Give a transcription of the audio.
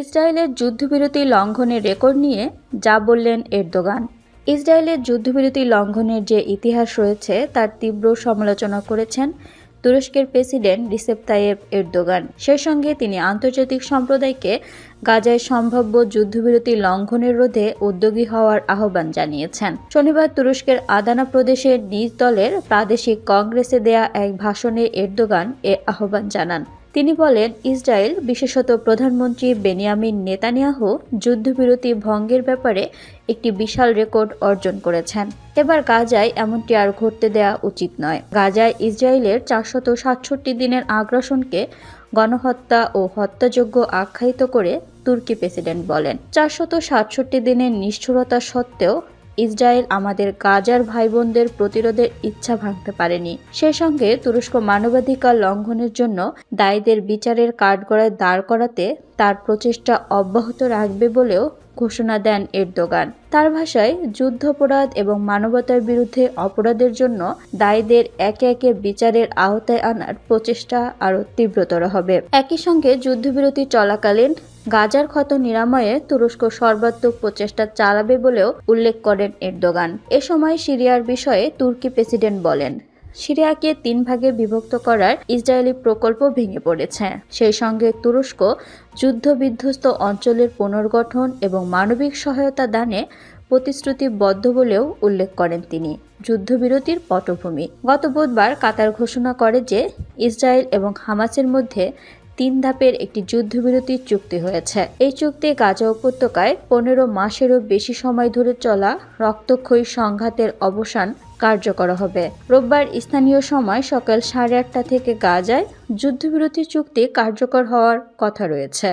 ইসরায়েলের যুদ্ধবিরতি লঙ্ঘনের রেকর্ড নিয়ে যা বললেন এরদোগান। ইসরায়েলের যুদ্ধবিরতি লঙ্ঘনের যে ইতিহাস রয়েছে, তার তীব্র সমালোচনা করেছেন তুরস্কের প্রেসিডেন্ট রিসেপ তাইয়েব এরদোগান। সেই সঙ্গে তিনি আন্তর্জাতিক সম্প্রদায়কে গাজায় সম্ভাব্য যুদ্ধবিরতি লঙ্ঘনের রোধে উদ্যোগী হওয়ার আহ্বান জানিয়েছেন। শনিবার তুরস্কের আদানা প্রদেশের নিজ দলের প্রাদেশিক কংগ্রেসে দেয়া এক ভাষণে এরদোগান এ আহ্বান জানান। তিনি বলেন, ইসরায়েল, বিশেষত প্রধানমন্ত্রী বেনিয়ামিন নেতানিয়াহু, যুদ্ধবিরতি ভঙ্গের ব্যাপারে একটি বিশাল রেকর্ড অর্জন করেছেন। এবার গাজায় এমনটি আর ঘটতে দেওয়া উচিত নয়। গাজায় ইসরায়েলের চারশত সাতষট্টি দিনের আগ্রাসনকে গণহত্যা ও হত্যাযোগ্য আখ্যায়িত করে তুর্কি প্রেসিডেন্ট বলেন। চারশত সাতষট্টি দিনের নিষ্ঠুরতা সত্ত্বেও ইসরায়েল আমাদের গাজার ভাই বোনদের প্রতিরোধের ইচ্ছা ভাঙতে পারেনি। সেই সঙ্গে তুরস্ক মানবাধিকার লঙ্ঘনের জন্য দায়ীদের বিচারের কাঠগড়ায় দাঁড় করাতে তার প্রচেষ্টা অব্যাহত রাখবে বলেও ঘোষণা দেন এরদোগান। তার ভাষায় যুদ্ধাপরাধ এবং মানবতার বিরুদ্ধে অপরাধের জন্য দায়ীদের একে একে বিচারের আওতায় আনার প্রচেষ্টা আরও তীব্রতর হবে। একই সঙ্গে যুদ্ধবিরতি চলাকালীন গাজার ক্ষত নিরাময়ে তুরস্ক সর্বাত্মক প্রচেষ্টা চালাবে বলেও উল্লেখ করেন এরদোগান। এ সময় সিরিয়ার বিষয়ে তুর্কি প্রেসিডেন্ট বলেন, সিরিয়াকে তিন ভাগে বিভক্ত করার ইসরায়েলি প্রকল্প ভেঙে পড়েছে। সেই সঙ্গে তুরস্ক যুদ্ধবিধ্বস্ত অঞ্চলের পুনর্গঠন এবং মানবিক সহায়তা দানে প্রতিশ্রুতিবদ্ধ বলেও উল্লেখ করেন তিনি। যুদ্ধবিরতির পটভূমি। গত বুধবার কাতার ঘোষণা করে যে, ইসরায়েল এবং হামাসের মধ্যে তিন ধাপের একটি যুদ্ধবিরতির চুক্তি হয়েছে। এই চুক্তি গাজা উপত্যকায় পনেরো মাসেরও বেশি সময় ধরে চলা রক্তক্ষয়ী সংঘাতের অবসান কার্যকর হবে। রোববার স্থানীয় সময় সকাল সাড়ে আটটা থেকে গাজায় যুদ্ধবিরতি চুক্তি কার্যকর হওয়ার কথা রয়েছে।